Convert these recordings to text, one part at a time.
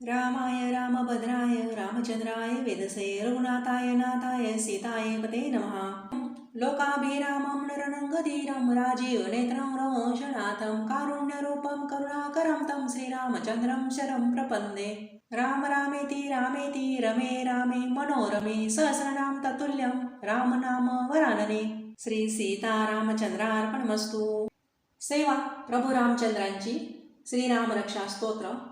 रामाय रामभद्राय रामचंद्राय वेदसे रघुनाथाय नाथाय सीताय पते नमः। लोकाभिरामं नरनङ्गधीरं राजीवनेत्रं रमोषनाथं कारुण्यरूपं करुणाकरं तं श्रीरामचन्द्रं शरं प्रपन्ने। राम रामेति रामेति रमे रामे मनोरमे सहस्रनां ततुल्यं रामनाम वरानने। श्री सीतारामचन्द्रार्पणमस्तु सेवा प्रभू रामचंद्रांची श्रीरामरक्षा स्तोत्र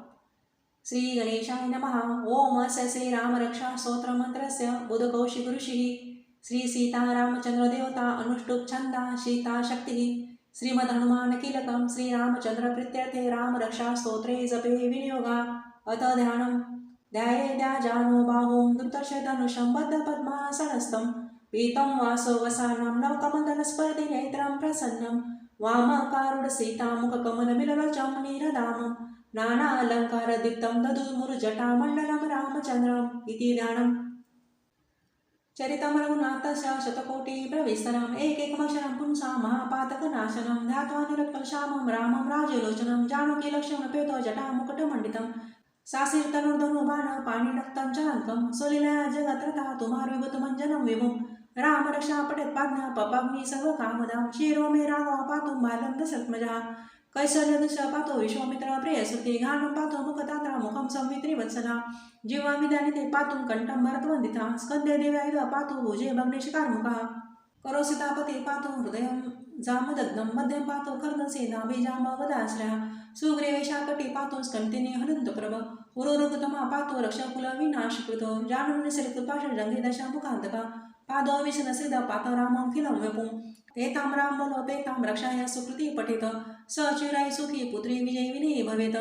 श्री गणेशाय नमः। ओम अस्य श्रीरामरक्षा स्तोत्रमन्त्रस्य बुधकौशिक ऋषिः श्री सीतारामचन्द्रदेवता अनुष्टुप् छन्दा शीता शक्तिः श्रीमद्हनुमानकीलकं श्रीरामचन्द्रप्रीत्यर्थे रामरक्षा स्तोत्रे जपे विनियोगा। अथ ध्यानं ध्यायेद्याजानो बाहुं दुर्दर्शधनुषं बद्धपद्मासनस्थं पीतं वासो वसानं नवकमण्डलस्पर्धिनेत्रं प्रसन्नं। वामकारुडसीतामुखकमलमिलरचं नीरदामं नानालङ्कारदीप्तं दधुर्मुरुजटामण्डलं रामचन्द्रम् इति ध्यानम् चरितं रघुनाथस्य शतकोटिप्रविस्तरम् एकैकमक्षरं पुंसा महापातकनाशनं ध्यात्वा निरत्कलश्यामं रामं राजलोचनं जानकीलक्ष्मणपेतो जटामुकुटमण्डितं सासिर्तनुर्धनुबाण पाणिनक्तं चलङ्कं सुलीलया जगत्रता तुमार्विभूतमञ्जनं विभुं रामरक्षा पठेत्पाज्ञा पपाग्नि सर्वकामदां शिरो मे राघव पातुं बालं दशरथमजः कैसल्यदश पातो विश्वामित्र प्रियसुते घानं पातो मुखतात्रा मुखं संवित्रिवत्सला जीवामिदानिते पातुं कण्ठं भरतवन्दिता स्कन्धे देव्यायुध पातु भुजे भग्नेशकारमुखः करो सीतापते पातु हृदयं जामदग्नं मध्यं पातु कर्णसेनाभिजामवदाश्रयः सुग्रीवेशाकटे पातु स्कन्तिने हनन्तप्रभ उरुरुगतमा पातु रक्षकुलविनाशकृतो जानुनिसरिकृपाशजङ्गे दशामुखान्तका। पादो विशनसिद पात रामं खिलं व्यपुं तेतां राम रक्षाय सुकृति पठित। स चिराय सुखी पुत्री विजयी विनयी भवेत।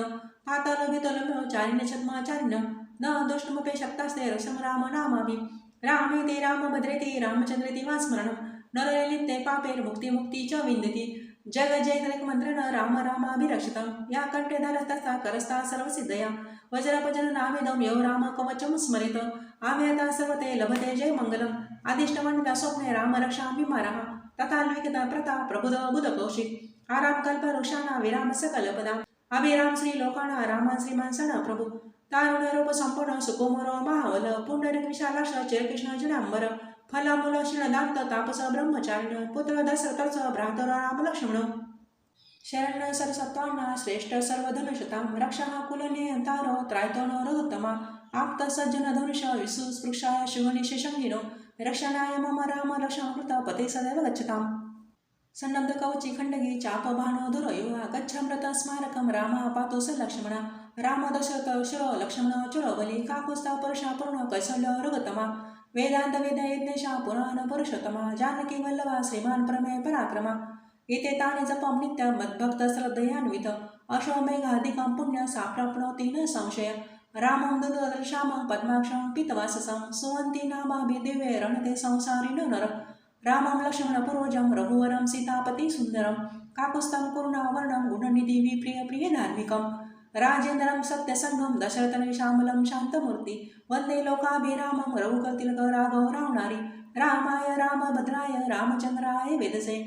पातालभितलम्यो चारिणछद्माचारिण न दुष्टमपे शक्तास्ते रसं राम नामाभि। रामे ते रामभद्रे रामचंद्रेति वा स्मरणं नरलिप्ते मुक्ती च विंदती जग जय मंत्रण राम रामाभिरक्षितम या कण्ठेधरस्तस्था करस्था सर्वसिद्धया। वज्रपजन नावेदं यो राम कवचं स्मरेत। आव्याता सर्वते लभते जय मंगलम। आदिष्टवनिता स्वप्ने रामरक्षाभिमारः तथा लिखिता प्रता प्रबुध बुध कौशिक आराम कल्प वृक्षाणा विराम सकलपदा अभिराम श्री लोकाणा रामा श्रीमान सण प्रभू। तारुण रूप संपूर्ण सुकुमरो महावल पुंडरिक विशालाक्ष चिरकृष्ण जडांबर फलमूल शिणदांत तापस ब्रह्मचारिण पुत्र दशरथच भ्रातर राम लक्ष्मण शरण सरसत्वांना श्रेष्ठ सर्वधनुषतां रक्षा कुलनियंतारो त्रायतोन रघुत्तमा आप्त सज्जन धनुष विसुस्पृक्षाय शिवनिशेषङ्गिनो रक्षणाय मम राम लक्ष्मणकृत पते सदैव गच्छताम्। सन्नब्ध कवची खण्डगी चापबाणो दुरयुगा गच्छामृत स्मारकं रामः पातु स लक्ष्मण राम दशरथ शिरो लक्ष्मण चुरबली काकुस्ता परुषा पूर्ण कैसल्य रघुतमा वेदांत वेद पुराण पुरुषोत्तमा जानकी वल्लभा श्रीमान प्रमेय पराक्रमा इथे ताने जपम नित्य मद्भक्त श्रद्धयान्वित। अश्वमेघाधिकं पुण्य साप्राप्नोति न संशय। रामं दुर्दर्शामं पद्माक्षं पितवाससं सुवन्ति नामाभि दिव्ये रणते संसारिणो नर। रामं लक्ष्मणपूर्वजं रघुवरं सीतापति सुन्दरं। काकुस्तं करुणावर्णं गुणनिधि विप्रिय प्रिय धार्मिकं राजेन्द्रं सत्यसङ्गं दशरथनिशामलं शान्तमूर्ति वन्दे लोकाभिरामं रघुकतिलक राघव रावणारी रामाय रामभद्राय रामचन्द्राय वेदसे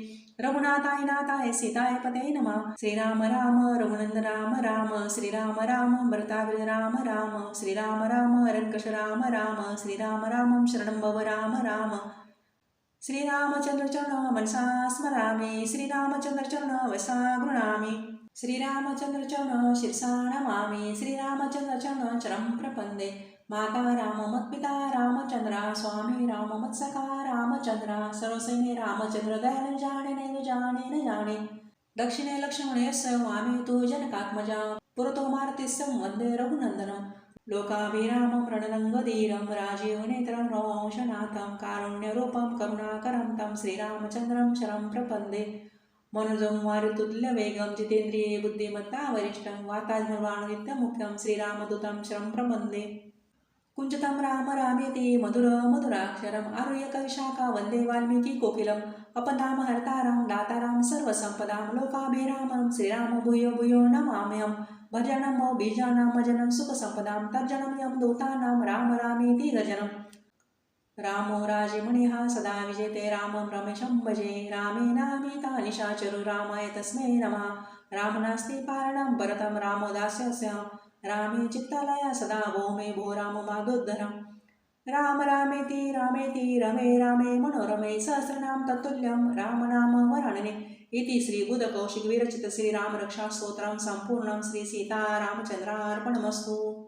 रघुनाथाय नाथाय सीताय पते नम। श्रीराम राम रघुनंद राम राम श्रीराम राम भरतावीर राम राम श्रीराम राम रंकश राम राम श्रीराम रामं शरणं भव राम। राम श्रीरामचंद्रचरण मनसा स्मरामि श्रीरामचंद्रचरण वसा गृणामि। श्रीरामचंद्रचरण शिरसा नमामि श्रीरामचंद्रचरण चरं प्रपन्दे। माता राम मत्पिता रामचंद्रा स्वामी राम मत्सखा रामचंद्रा सर्वसेने रामचंद्र दयाल जाणे न जाणे न जाणे दक्षिणे लक्ष्मणे स्वामी वामे तु जनकात्मजा पुरतो मारुतिस्सं वन्दे रघुनन्दनं। लोकाभिरामं रणरङ्गधीरं राजीवनेत्रं रवंशनाथं कारुण्यरूपं करुणाकरं तं श्रीरामचन्द्रं शरं प्रपन्दे। मनोजं वारुतुल्यवेगं जितेन्द्रिये बुद्धिमत्ता वरिष्ठं वातात्मवाणवित्तमुख्यं श्रीरामदूतं शरं प्रपन्दे कुञ्जतं राम रामेति मधुर मधुराक्षरम् आरुह्यकविशाखा वन्दे वाल्मीकिकोकिलम् कोकिलम्। अपदाम हर्तारां दातारां सर्वसम्पदां लोकाभिरामं श्रीराम भूयो भूयो नमाम्यहं। भजनं मो बीजानां भजनं सुखसम्पदां तर्जनं यं दूतानां राम रामेति गजनम् रामो राजमणिः सदा विजेते रामं रमेशं भजे रामेणामिता निशाचरु रामाय तस्मै नमः। राम नास्ति पारणं भरतं रामदास्यस्य रामे चित्तालय सदा भौमे भो राम मागोद्धरम्। राम रामेति रामेति रमे रामे मनोरमे सहस्रनाम तत्तुल्यं राम नाम इति श्री बुधकौशिक सम्पूर्णं श्रीसीतारामचन्द्रार्पणमस्तु